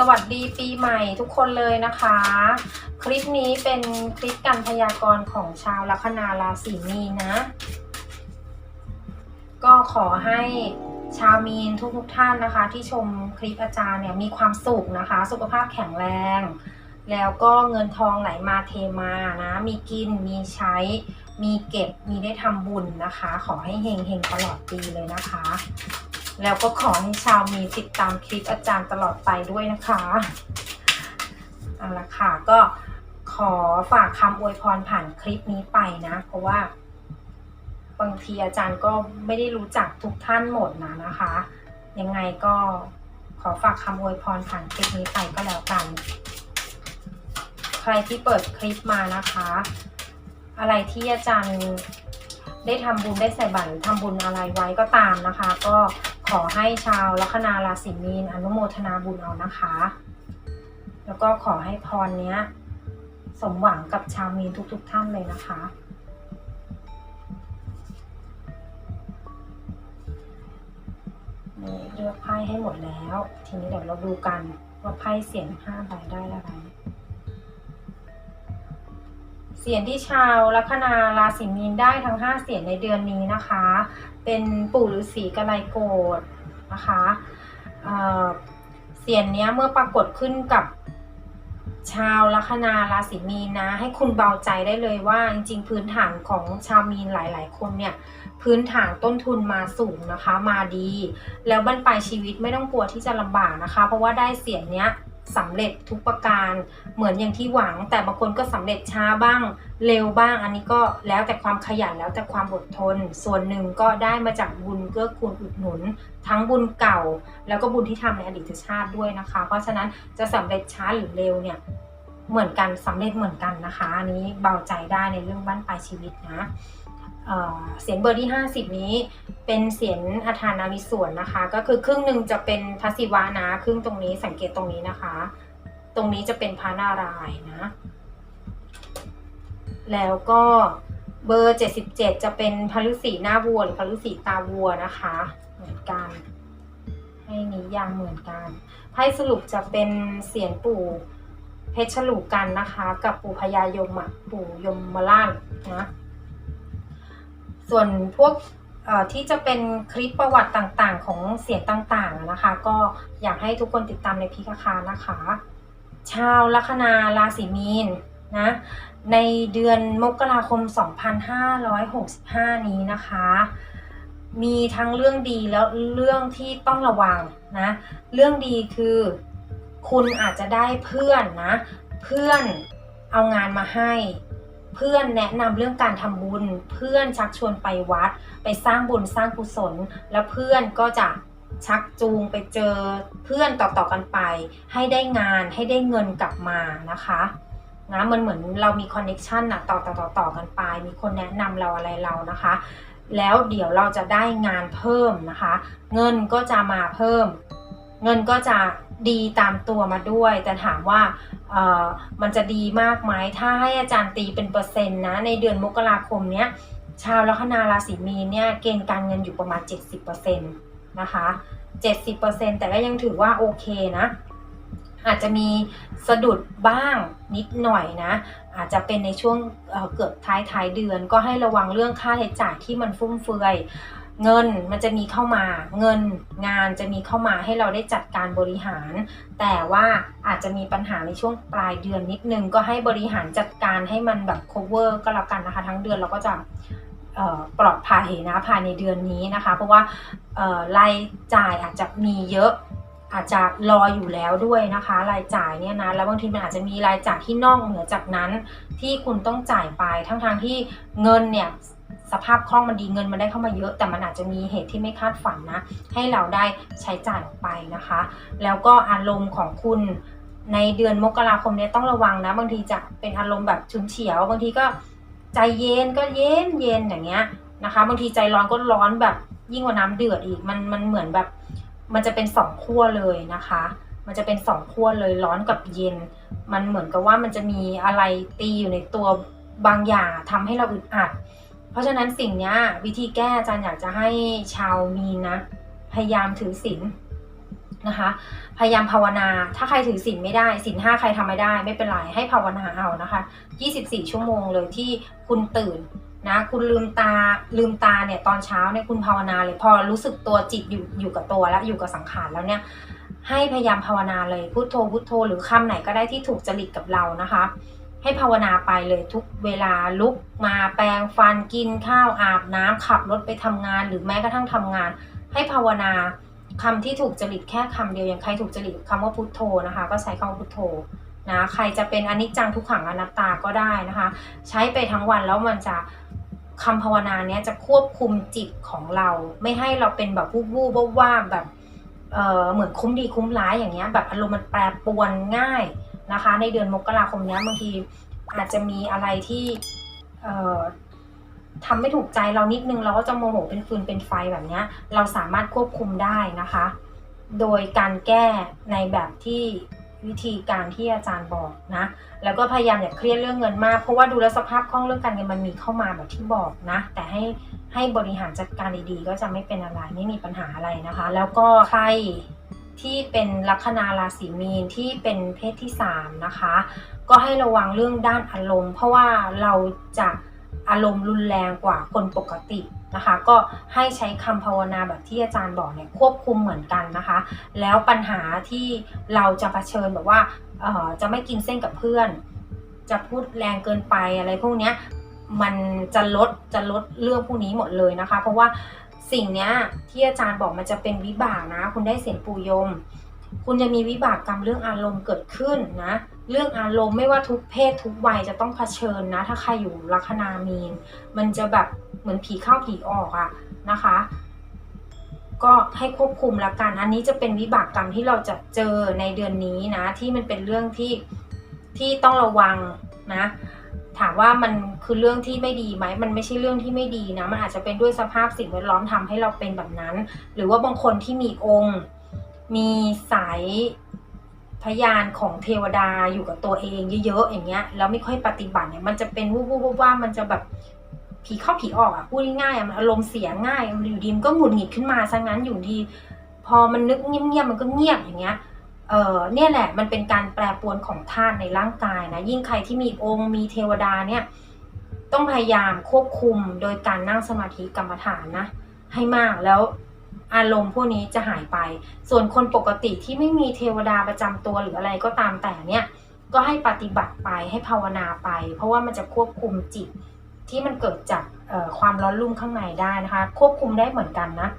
สวัสดีปีใหม่ทุกคนเลยนะคะ คลิปนี้เป็นคลิปการพยากรณ์ของชาวลัคนาราศีมีนนะ ก็ขอให้ชาวมีนทุกๆทท่านนะคะ ที่ชมคลิปอาจารย์เนี่ยมีความสุขนะคะ สุขภาพแข็งแรง แล้วก็เงินทองไหลมาเทมานะ มีกินมีใช้ มีเก็บมีได้ทำบุญนะคะ ขอให้เฮงเฮงตลอดปีเลยนะคะ แล้วก็ขอให้ชาวมีติดตามคลิปอาจารย์ตลอดไปด้วยนะคะเอาละค่ะก็ขอฝากคำอวยพรผ่านคลิปนี้ไปนะ เพราะว่าบางทีอาจารย์ก็ไม่ได้รู้จักทุกท่านหมดนะนะคะ ยังไงก็ขอฝากคำอวยพรผ่านคลิปนี้ไปก็แล้วกัน ใครที่เปิดคลิปมานะคะ อะไรที่อาจารย์ได้ทำบุญได้ใส่บาตรทำบุญอะไรไว้ก็ตามนะคะ ก็ ขอให้ชาวลัคนาราศีมีนอนุโมทนาบุญเอานะคะ แล้วก็ขอให้พรเนี้ย สมหวังกับชาวมีนทุก ๆทท่านเลยนะคะ นี่เลือกไพ่ให้หมดแล้ว ทีนี้เดี๋ยวเราดูกันว่าไพ่เสียงห้าใบได้อะไร เสียงที่ชาวลัคนาราศีมีนได้ทั้ง 5 เสียงในเดือนนี้นะคะ เป็นปู่ฤาษีกะไลโกดนะคะเเสียงเนี้ยเมื่อปรากฏขึ้นกับชาวลัคนาราศีมีนนะ ให้คุณเบาใจได้เลยว่าจริงๆ พื้นฐานของชาวมีนหลาย ๆ คนเนี่ย พื้นฐานต้นทุนมาสูงนะคะ มาดี แล้วบั้นปลายชีวิตไม่ต้องกลัวที่จะลำบากนะคะ เพราะว่าได้เสียงเนี้ย สำเร็จทุกประการเหมือนอย่างที่หวัง แต่บางคนก็สำเร็จช้าบ้างเร็วบ้าง อันนี้ก็แล้วแต่ความขยันแล้วแต่ความอดทน ส่วนหนึ่งก็ได้มาจากบุญเกื้อกูลอุดหนุน ทั้งบุญเก่า แล้วก็บุญที่ทำในอดีตชาติด้วยนะคะ เพราะฉะนั้นจะสำเร็จช้าหรือเร็วเนี่ยเหมือนกันสำเร็จเหมือนกันนะคะ อันนี้เบาใจได้ในเรื่องบ้านปลายชีวิตนะ เสียงเบอร์ที่ 50 นี้ เป็นเสียงอาทานาวิส่วนนะคะ ก็คือครึ่งหนึ่งจะเป็นพระศิวะนะ ครึ่งตรงนี้สังเกตตรงนี้นะคะ ตรงนี้จะเป็นพระนารายณ์นะ แล้วก็เบอร์ 77 จะเป็นพระฤาษีหน้าวัวหรือพระฤาษีตาวัวนะคะ เหมือนกัน ให้นิยามเหมือนกันไพ่สรุปจะเป็นเสียงปู่เพชรฉลูกกันนะคะ กับปู่พญายมปู่ยมมาล่านนะ ส่วนพวกที่จะเป็นคลิปประวัติต่างๆ ของเสียงต่างๆนะคะ ก็อยากให้ทุกคนติดตามในพิคาคานะคะ ชาวลัคนาราศีมีนนะในเดือนมกราคม 2565 นี้นะคะ มีทั้งเรื่องดีแล้วเรื่องที่ต้องระวังนะเรื่องดีคือคุณอาจจะได้เพื่อนนะ เพื่อนเอางานมาให้ เพื่อนแนะนำเรื่องการทำบุญ เพื่อนชักชวนไปวัด ไปสร้างบุญสร้างกุศล แล้วเพื่อนก็จะชักจูงไปเจอเพื่อนต่อๆกันไป ให้ได้งานให้ได้เงินกลับมานะคะนะมันเหมือนเรามีคอนเน็ชันอะต่อต่อต่อต่อกันไป มีคนแนะนำเราอะไรเรานะคะ แล้วเดี๋ยวเราจะได้งานเพิ่มนะคะ เงินก็จะมาเพิ่ม เงินก็จะ ดีตามตัวมาด้วย แต่ถามว่าเอ่อมันจะดีมากไหมถ้าให้อาจารย์ตีเป็นเปอร์เซ็นต์นะในเดือนมกราคมเนี้ยชาวลัคนาราศีมีนเนี่ยเกณฑ์การเงินอยู่ประมาณ 70%นะคะ70%แต่ก็ยังถือว่าโอเคนะอาจจะมีสะดุดบ้างนิดหน่อยนะ อาจจะเป็นในช่วงเเกือบท้ายท้ายเดือน ก็ให้ระวังเรื่องค่าใช้จ่ายที่มันฟุ่มเฟือย เงินมันจะมีเข้ามา เงินงานจะมีเข้ามาให้เราได้จัดการบริหาร แต่ว่าอาจจะมีปัญหาในช่วงปลายเดือนนิดนึง ก็ให้บริหารจัดการให้มันแบบ cover ก็แล้วกันนะคะ ทั้งเดือนเราก็จะปลอดภัยนะภายในเดือนนี้นะคะ เพราะว่ารายจ่ายอาจจะมีเยอะอาจจะรออยู่แล้วด้วยนะคะ รายจ่ายเนี่ยนะแล้วบางทีมันอาจจะมีรายจ่ายที่นอกเหนือจากนั้น ที่คุณต้องจ่ายไปทั้งทางที่เงินเนี่ย สภาพคล่องมันดีเงินมันได้เข้ามาเยอะ แต่มันอาจจะมีเหตุที่ไม่คาดฝันนะ ให้เราได้ใช้จ่ายออกไปนะคะ แล้วก็อารมณ์ของคุณในเดือนมกราคมเนี้ต้องระวังนะ บางทีจะเป็นอารมณ์แบบฉุนเฉียว บางทีก็ใจเย็นก็เย็นเย็นอย่างเงี้ยนะคะ บางทีใจร้อนก็ร้อนแบบยิ่งกว่าน้ำเดือดอีกมันมันเหมือนแบบมันจะเป็นสองขั้วเลยนะคะ มันจะเป็นสองขั้วเลยร้อนกับเย็น มันเหมือนกับว่ามันจะมีอะไรตีอยู่ในตัวบางอย่างทำให้เราอึดอัด ราะฉะนั้นสิ่งนี้วิธีแก้อาจารย์อยากจะให้ชาวมีนนะพยายามถือศีลนะคะพยายามภาวนาถ้าใครถือศีลไม่ได้ศีลห้าใครทำไม่ได้ ไม่เป็นไรให้ภาวนาเอานะคะ 24 ชั่วโมงเลยที่คุณตื่นนะคุณลืมตาลืมตาเนี่ยตอนเช้าเนี่ยคุณภาวนาเลยพอรู้สึกตัวจิตอยู่อยู่กับตัวแล้วอยู่กับสังขารแล้วเนี่ยให้พยายามภาวนาเลยพุโทโธพุโทโธหรือคำไหนก็ได้ที่ถูกจริตกับเรานะคะ ให้ภาวนาไปเลยทุกเวลาลุกมาแปรงฟันกินข้าวอาบน้ำขับรถไปทำงาน หรือแม้กระทั่งทำงาน ให้ภาวนาคำที่ถูกจริตแค่คำเดียวอย่างใครถูกจริตคำว่าพุทโธนะคะ ก็ใช้คำว่าพุทโธนะใครจะเป็นอนิจจังทุกขังอนัตตาก็ได้นะคะ ใช้ไปทั้งวันแล้วมันจะคำภาวนาเนี้ยจะควบคุมจิตของเรา ไม่ให้เราเป็นแบบวูบวูบว่าแบบเออเหมือนคุ้มดีคุ้มร้ายอย่างเงี้ยแบบอารมณ์มันแปรปรวนง่าย นะคะ ในเดือนมกราคมเนี้ยบางทีอาจจะมีอะไรที่เอ่อทำไม่ถูกใจเรานิดนึงเราก็จะโมโหเป็นฟืนเป็นไฟแบบเนี้ยเราสามารถควบคุมได้นะคะ โดยการแก้ในแบบที่วิธีการที่อาจารย์บอกนะ แล้วก็พยายามอย่าเครียดเรื่องเงินมาก เพราะว่าดูแลสภาพคล่องเรื่องการเงินมันมีเข้ามาแบบที่บอกนะ แต่ให้ให้บริหารจัดการดีๆ ก็จะไม่เป็นอะไรไม่มีปัญหาอะไรนะคะ แล้วก็ใคร ที่เป็นลัคนาราศีมีนที่เป็นเพศที่สามนะคะ ก็ให้ระวังเรื่องด้านอารมณ์ เพราะว่าเราจะอารมณ์รุนแรงกว่าคนปกตินะคะ ก็ให้ใช้คำภาวนาแบบที่อาจารย์บอกเนี่ยควบคุมเหมือนกันนะคะ แล้วปัญหาที่เราจะเผชิญแบบว่าเออจะไม่กินเส้นกับเพื่อน จะพูดแรงเกินไปอะไรพวกเนี้ยมันจะลดจะลดเรื่องพวกนี้หมดเลยนะคะ เพราะว่า สิ่งเนี้ยที่อาจารย์บอกมันจะเป็นวิบากนะ คุณได้เสียงปูยม คุณจะมีวิบากกรรมเรื่องอารมณ์เกิดขึ้นนะ เรื่องอารมณ์ไม่ว่าทุกเพศทุกวัยจะต้องเผชิญนะ ถ้าใครอยู่ลัคนามีน มันจะแบบเหมือนผีเข้าผีออกอะนะคะ ก็ให้ควบคุมละกัน อันนี้จะเป็นวิบากกรรมที่เราจะเจอในเดือนนี้นะ ที่มันเป็นเรื่องที่ที่ต้องระวังนะ ถามว่ามันคือเรื่องที่ไม่ดีไหม มันไม่ใช่เรื่องที่ไม่ดีนะ มันอาจจะเป็นด้วยสภาพสิ่งแวดล้อมทำให้เราเป็นแบบนั้น หรือว่าบางคนที่มีองค์ มีสายพยานของเทวดาอยู่กับตัวเองเยอะๆอย่างเงี้ย แล้วไม่ค่อยปฏิบัติเนี่ย มันจะเป็นวูบวูบว่ามันจะแบบผีเข้าผีออกอะ พูดง่ายๆมันอารมณ์เสียง่าย อยู่ดีมันก็หงุดหงิดขึ้นมาซะงั้นอยู่ดี พอมันนึกเงียบๆมันก็เงียบอย่างเงี้ย เออเนี่ยแหละมันเป็นการแปรปรวนของธาตุในร่างกายนะยิ่งใครที่มีองค์มีเทวดาเนี่ยต้องพยายามควบคุมโดยการนั่งสมาธิกรรมฐานนะให้มากแล้วอารมณ์พวกนี้จะหายไป ส่วนคนปกติที่ไม่มีเทวดาประจำตัวหรืออะไรก็ตามแต่เนี่ยก็ให้ปฏิบัติไปให้ภาวนาไป เพราะว่ามันจะควบคุมจิตที่มันเกิดจากความร้อนรุ่มข้างในได้นะคะ ควบคุมได้เหมือนกันนะ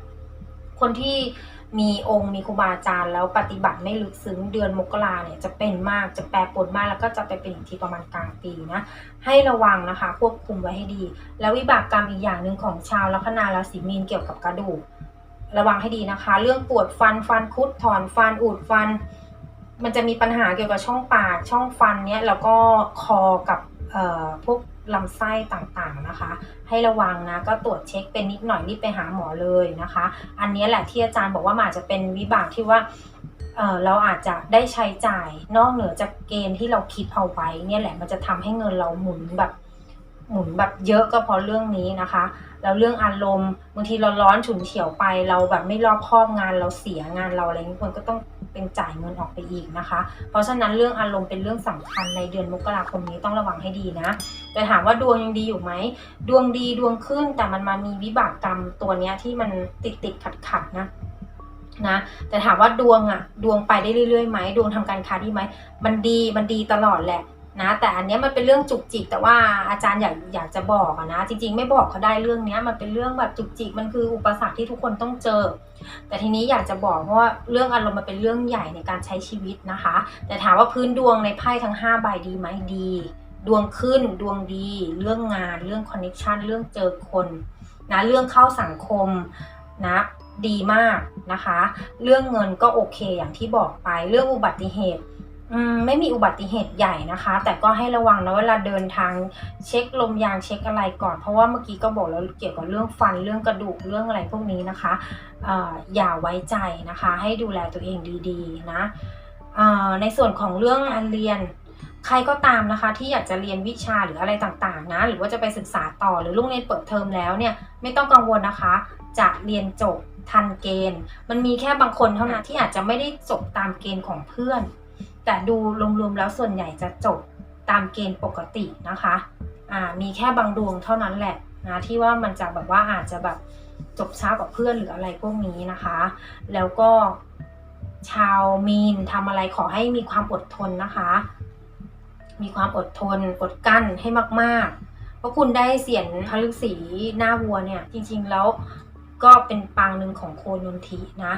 คนที่มีองค์มีครูบาอาจารย์แล้วปฏิบัติไม่ลึกซึ้งเดือนมกราเนี่ยจะเป็นมากจะแปรปรวนมากแล้วก็จะไปเป็นอีกทีประมาณกลางปีนะให้ระวังนะคะควบคุมไว้ให้ดี แล้ววิบากกรรมอีกอย่างหนึ่งของชาวลัคนาราศีมีนเกี่ยวกับกระดูกระวังให้ดีนะคะ เรื่องปวดฟันฟันคุดถอนฟันอูดฟัน มันจะมีปัญหาเกี่ยวกับช่องปากช่องฟันเนี้ยแล้วก็คอกับเอ่อพวก ลำไส้ต่างๆนะคะ ให้ระวังนะก็ตรวจเช็คเป็นนิดหน่อยรีบไปหาหมอเลยนะคะ อันนี้แหละที่อาจารย์บอกว่ามันอาจจะเป็นวิบากที่ว่าเเราอาจจะได้ใช้จ่ายนอกเหนือจากเกณฑ์ที่เราคิดเอาไว้เนี่ยแหละมันจะทำให้เงินเราหมุนแบบหมุนแบบเยอะก็เพราะเรื่องนี้นะคะแล้วเรื่องอารมณ์บางทีเราร้อนฉุนเฉียวไป เราแบบไม่รอบคอบงานเราเสียงานเราอะไรอย่างนี้มันก็ต้อง เป็นจ่ายเงินออกไปอีกนะคะ เพราะฉะนั้นเรื่องอารมณ์เป็นเรื่องสำคัญในเดือนมกราคมนี้ต้องระวังให้ดีนะ แต่ถามว่าดวงยังดีอยู่ไหม ดวงดีดวงขึ้นแต่มันมามีวิบากกรรมตัวเนี้ยที่มันติดติดขัดขัดนะนะแต่ถามว่าดวงอะดวงไปได้เรื่อยๆไหมดวงทำการค้าดีไหมมันดีมันดีตลอดแหละ นะแต่อันเนี้ยมันเป็นเรื่องจุกจิก แต่ว่าอาจารย์อยากอยากจะบอกอะนะจริง ๆ ไม่บอกเขาได้เรื่องเนี้ยมันเป็นเรื่องแบบจุกจิกมันคืออุปสรรคที่ทุกคนต้องเจอ แต่ทีนี้อยากจะบอกเพราะว่าเรื่องอารมณ์มันเป็นเรื่องใหญ่ในการใช้ชีวิตนะคะ แต่ถามว่าพื้นดวงในไพ่ทั้ง5ใบดีไหมดี ดวงขึ้นดวงดี เรื่องงาน เรื่องคอนเนคชันเรื่องเจอคนนะเรื่องเข้าสังคมนะดีมากนะคะ เรื่องเงินก็โอเคอย่างที่บอกไปเรื่องอุบัติเหตุ ไม่มีอุบัติเหตุใหญ่นะคะ แต่ก็ให้ระวังนะเวลาเดินทางเช็คลมยางเช็คอะไรก่อน เพราะว่าเมื่อกี้ก็บอกแล้วเกี่ยวกับเรื่องฟันเรื่องกระดูกเรื่องอะไรพวกนี้นะคะออย่าไว้ใจนะคะ ให้ดูแลตัวเองดีๆนะในส่วนของเรื่องการเรียนใครก็ตามนะคะที่อยากจะเรียนวิชาหรืออะไรต่างๆนะหรือว่าจะไปศึกษาต่อหรือโรงเรียนเปิดเทอมแล้วเนี่ยไม่ต้องกังวลนะคะ จะเรียนจบทันเกณฑ์ มันมีแค่บางคนเท่านั้นที่อาจจะไม่ได้จบตามเกณฑ์ของเพื่อน แต่ดูรวมๆแล้วส่วนใหญ่จะจบตามเกณฑ์ปกตินะคะอ่ามีแค่บางดวงเท่านั้นแหละนะที่ว่ามันจะแบบว่าอาจจะแบบจบช้ากว่าเพื่อนหรืออะไรพวกนี้นะคะ แล้วก็ชาวมีนทำอะไรขอให้มีความอดทนนะคะ มีความอดทนอดกั้นให้มากๆ เพราะคุณได้เสียนพระฤาษีหน้าวัวเนี่ย จริงๆแล้วก็เป็นปางหนึ่งของโคนนทีนะ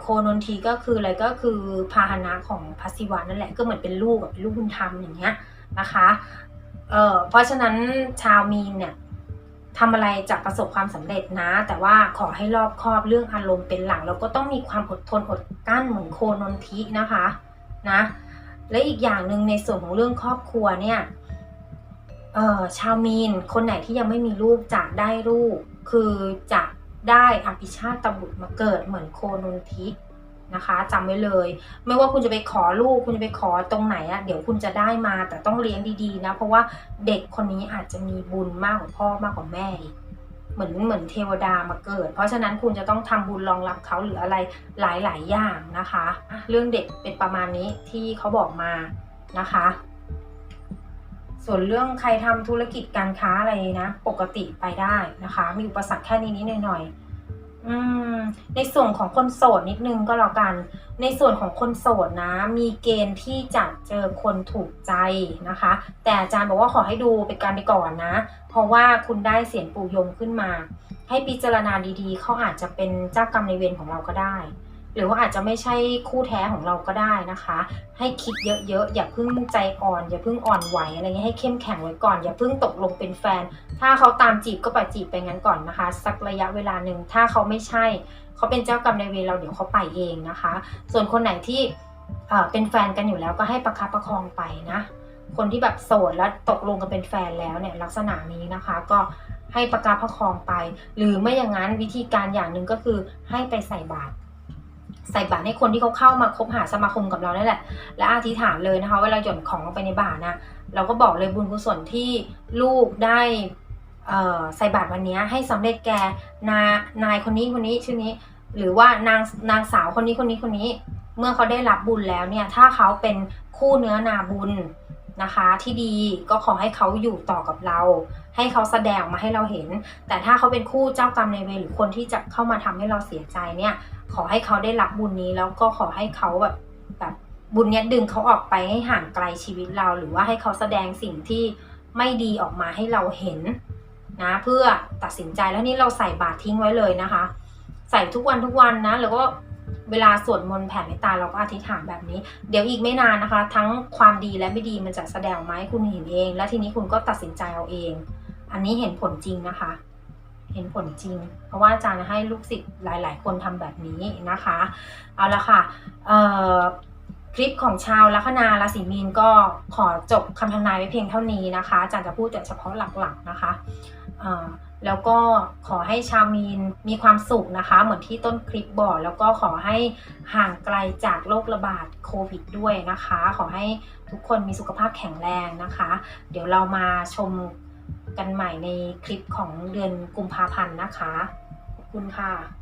โคนนทีก็คืออะไรก็คือพาหนะของพระศิวะนั่นแหละก็เหมือนเป็นลูกแบบลูกบุญธรรมอย่างเงี้ยนะคะเอ่อเพราะฉะนั้นชาวมีนเนี่ยทำอะไรจะประสบความสำเร็จนะ แต่ว่าขอให้รอบคอบเรื่องอารมณ์เป็นหลักแล้วก็ต้องมีความอดทนอดกั้นเหมือนโคนนทินะคะนะและอีกอย่างหนึ่งในส่วนของเรื่องครอบครัวเนี่ยเอ่อชาวมีนคนไหนที่ยังไม่มีลูกจะได้ลูกคือจะ ได้อภิชาติบุตรมาเกิดเหมือนโคนนทินะคะจำไว้เลย ไม่ว่าคุณจะไปขอลูก คุณจะไปขอตรงไหนอะเดี๋ยวคุณจะได้มาแต่ต้องเลี้ยงดีๆนะ เพราะว่าเด็กคนนี้อาจจะมีบุญมากกว่าพ่อมากกว่าแม่อีกเหมือนเหมือนเทวดามาเกิด เพราะฉะนั้นคุณจะต้องทำบุญรองรับเขาหรืออะไรหลายๆอย่างนะคะ เรื่องเด็กเป็นประมาณนี้ที่เขาบอกมานะคะ ส่วนเรื่องใครทำธุรกิจการค้าอะไรนะ ปกติไปได้นะคะ มีอุปสรรคแค่นี้นิดหน่อยอืม ในส่วนของคนโสดนิดนึงก็แล้วกัน ในส่วนของคนโสดนะ มีเกณฑ์ที่จะเจอคนถูกใจนะคะ แต่อาจารย์บอกว่าขอให้ดูเป็นการไปก่อนนะ เพราะว่าคุณได้เสียงปู่ยมขึ้นมา ให้พิจารณาดีๆ เขาอาจจะเป็นเจ้ากรรมในเวรของเราก็ได้ หรือว่าอาจจะไม่ใช่คู่แท้ของเราก็ได้นะคะ ให้คิดเยอะๆ อย่าเพิ่งใจอ่อน อย่าเพิ่งอ่อนไหวอะไรเงี้ยให้เข้มแข็งไว้ก่อน อย่าเพิ่งตกลงเป็นแฟน ถ้าเขาตามจีบก็ไปจีบไปงั้นก่อนนะคะ สักระยะเวลาหนึ่งถ้าเขาไม่ใช่ เขาเป็นเจ้ากรรมนายเวรเราเดี๋ยวเขาไปเองนะคะ ส่วนคนไหนที่เป็นแฟนกันอยู่แล้วก็ให้ประคับประคองไปนะ คนที่แบบโสดแล้วตกลงกันเป็นแฟนแล้วเนี่ยลักษณะนี้นะคะก็ให้ประคับประคองไป หรือไม่อย่างนั้นวิธีการอย่างหนึ่งก็คือให้ไปใส่บาตร ใส่บาตรให้คนที่เขาเข้ามาคบหาสมาคมกับเรานี่แหละ และอธิษฐานเลยนะคะเวลาหย่อนของลงไปในบาตรนะเราก็บอกเลยบุญกุศลที่ลูกได้ใส่บาตรวันนี้ให้สำเร็จแกนานายคนนี้คนนี้ชื่อนี้ หรือว่านางนางสาวคนนี้คนนี้คนนี้ เมื่อเขาได้รับบุญแล้วเนี่ยถ้าเขาเป็นคู่เนื้อนาบุญ นะคะที่ดีก็ขอให้เขาอยู่ต่อกับเรา ให้เขาแสดงออกมาให้เราเห็น แต่ถ้าเขาเป็นคู่เจ้ากรรมในเวรหรือคนที่จะเข้ามาทำให้เราเสียใจเนี่ยขอให้เขาได้รับบุญนี้แล้วก็ขอให้เขาแบบแบบบุญเนี้ยดึงเขาออกไปให้ห่างไกลชีวิตเรา หรือว่าให้เขาแสดงสิ่งที่ไม่ดีออกมาให้เราเห็นนะเพื่อตัดสินใจแล้วนี่เราใส่บาตรทิ้งไว้เลยนะคะ ใส่ทุกวันทุกวันนะแล้วก็ เวลาสวดมนต์แผ่เมตตาเราก็อธิษฐานแบบนี้ เดี๋ยวอีกไม่นานนะคะ ทั้งความดีและไม่ดีมันจะแสดงมาให้คุณเห็นเอง และทีนี้คุณก็ตัดสินใจเอาเอง อันนี้เห็นผลจริงนะคะ เห็นผลจริง เพราะว่าอาจารย์ให้ลูกศิษย์หลาย ๆ คนทำแบบนี้นะคะ เอาละค่ะ เอ่อ คลิปของชาวลัคนาราศีมีนก็ขอจบคำทำนายไว้เพียงเท่านี้นะคะอาจารย์จะพูดแต่เฉพาะหลักๆนะคะแล้วก็ขอให้ชาวมีนมีความสุขนะคะ เหมือนที่ต้นคลิปบอก แล้วก็ขอให้ห่างไกลจากโรคระบาดโควิดด้วยนะคะ ขอให้ทุกคนมีสุขภาพแข็งแรงนะคะ เดี๋ยวเรามาชมกันใหม่ในคลิปของเดือนกุมภาพันธ์นะคะ ขอบคุณค่ะ